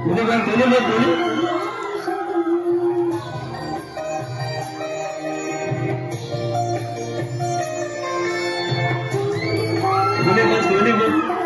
Ini bang Tuli, lihat Ini kan lihat.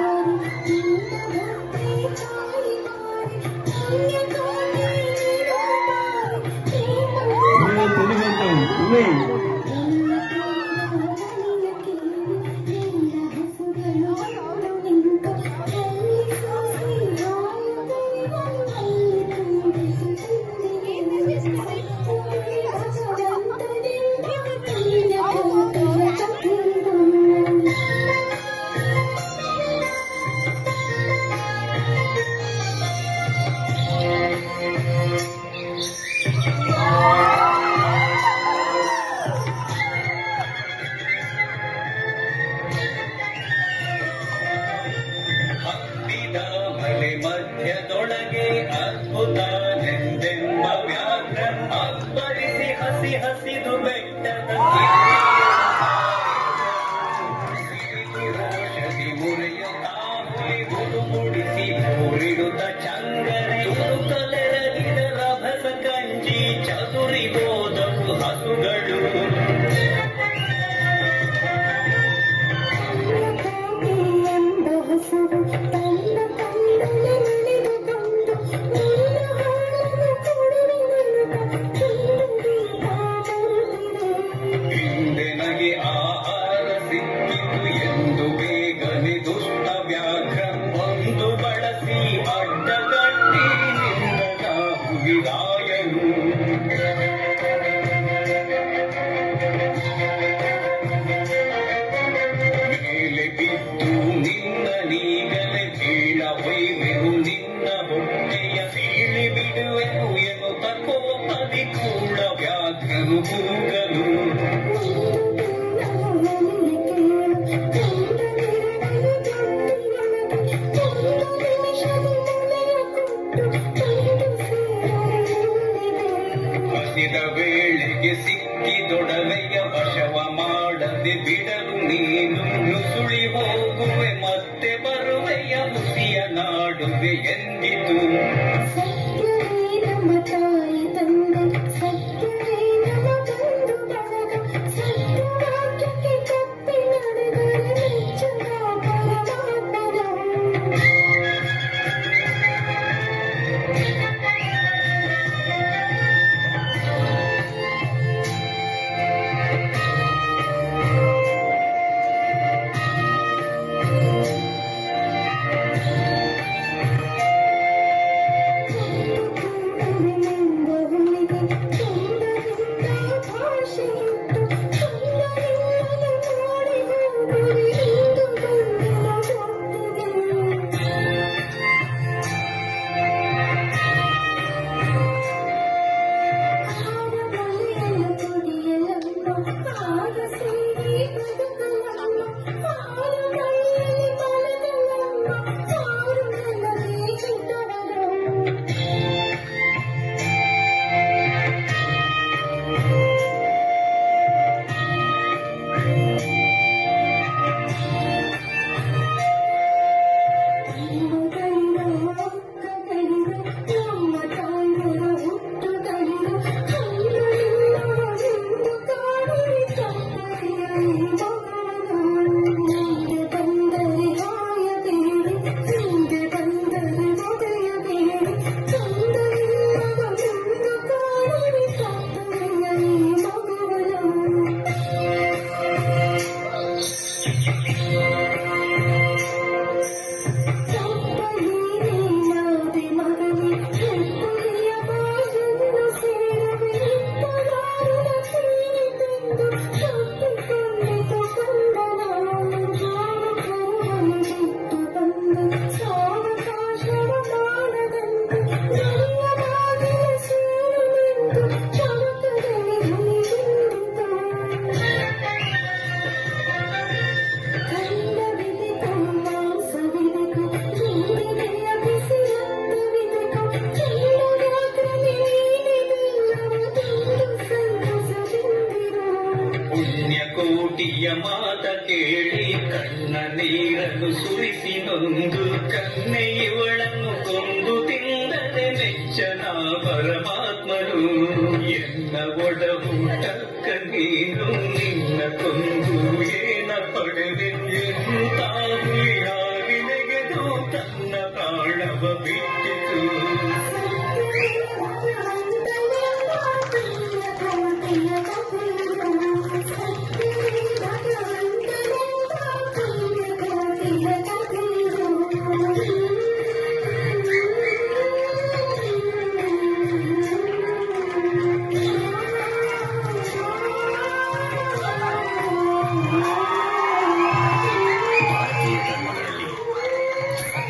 ಮಧ್ಯದೊಳಗೆ ಅದ್ಭುತ ಎಂದೆಂಬ ವ್ಯಾಘ್ರ ಅಬ್ಬರಿಸಿ ಹಸಿ ಹಸಿದು ಸೀಳಿ ಬಿಡುವೆನು ಎನ್ನುತ್ತ ಕೋಪದಿ ಕೂಡ ವ್ಯಾಘ್ರನು ಕೂಗಲು ಹಸಿದ ವೇಳೆಗೆ ಸಿಕ್ಕಿದೊಡವೆಯ ವಶವ ಮಾಡದೆ ಬಿಡಲು ನೀನು ನುಸುಳಿ ಹೋಗುವೆ ಮತ್ತೆ ಬರುವೆಯ ಹುಸಿಯ ನಾಡುವೆ ಎಂದಿತು. Don't ತಾಯಿಯ ಮಾತ ಕೇಳಿ ಕಣ್ಣ ನೀರನ್ನು ಸುರಿಸಿ ನೊಂದು ಕನ್ನೆಯವಳನ್ನು ಕೊಂದು ತಿಂದರೆ ಮೆಚ್ಚನ ಪರಮಾತ್ಮನು. ಎನ್ನ ಒಡವು ತಕ್ಕ ನೀನು ನಿನ್ನ ಕೊಂದು ಏನ ಪಡೆವೆ ತಾವು